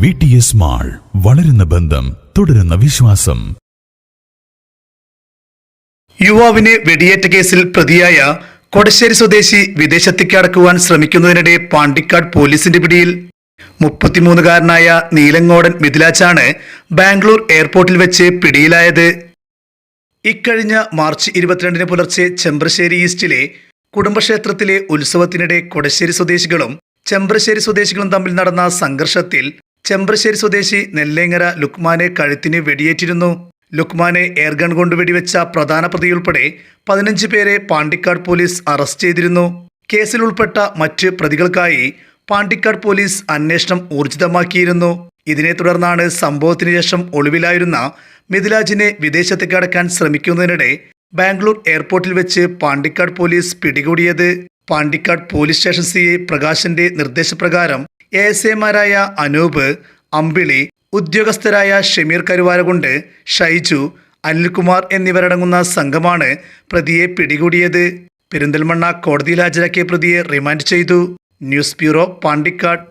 V T S mall വളരുന്ന ബന്ധം തുടരുന്ന വിശ്വാസം. യുവാവിനെ വെടിയേറ്റ കേസിൽ പ്രതിയായ കൊടശ്ശേരി സ്വദേശി വിദേശത്തേക്ക് അടക്കുവാൻ ശ്രമിക്കുന്നതിനിടെ പാണ്ടിക്കാട് പോലീസിന്റെ പിടിയിൽ മുപ്പത്തിമൂന്നുകാരനായ നീലങ്ങോടൻ മിഥിലാച്ചാണ് ബാംഗ്ലൂർ എയർപോർട്ടിൽ വെച്ച് പിടിയിലായത്. ഇക്കഴിഞ്ഞ മാർച്ച് ഇരുപത്തിരണ്ടിന് പുലർച്ചെ ചെമ്പ്രശ്ശേരി ഈസ്റ്റിലെ കുടുംബക്ഷേത്രത്തിലെ ഉത്സവത്തിനിടെ കൊടശ്ശേരി സ്വദേശികളും ചെമ്പ്രശ്ശേരി സ്വദേശികളും തമ്മിൽ നടന്ന സംഘർഷത്തിൽ ചെമ്പ്രശ്ശേരി സ്വദേശി നെല്ലേങ്ങര ലുക്മാനെ കഴുത്തിന് വെടിയേറ്റിരുന്നു. ലുക്മാനെ എയർഗൺ കൊണ്ട് വെടിവെച്ച പ്രധാന പ്രതിയുൾപ്പെടെ പതിനഞ്ച് പേരെ പാണ്ടിക്കാട് പോലീസ് അറസ്റ്റ് ചെയ്തിരുന്നു. കേസിൽ ഉൾപ്പെട്ട മറ്റ് പ്രതികൾക്കായി പാണ്ടിക്കാട് പോലീസ് അന്വേഷണം ഊർജിതമാക്കിയിരുന്നു. ഇതിനെ തുടർന്നാണ് സംഭവത്തിന് ശേഷം ഒളിവിലായിരുന്ന മിഥിലാജിനെ വിദേശത്തേക്ക് അടക്കാൻ ശ്രമിക്കുന്നതിനിടെ ബാംഗ്ലൂർ എയർപോർട്ടിൽ വെച്ച് പാണ്ടിക്കാട് പോലീസ് പിടികൂടിയത്. Pandikkad police station C I പ്രകാശിന്റെ നിർദ്ദേശപ്രകാരം എ എസ് എമാരായ അനൂപ് അമ്പിളി ഉദ്യോഗസ്ഥരായ ഷമീർ കരുവാരകുണ്ട് ഷൈജു അനിൽകുമാർ എന്നിവരടങ്ങുന്ന സംഘമാണ് പ്രതിയെ പിടികൂടിയത്. പെരിന്തൽമണ്ണ കോടതിയിൽ ഹാജരാക്കിയ പ്രതിയെ റിമാൻഡ് ചെയ്തു. News bureau Pandikkad.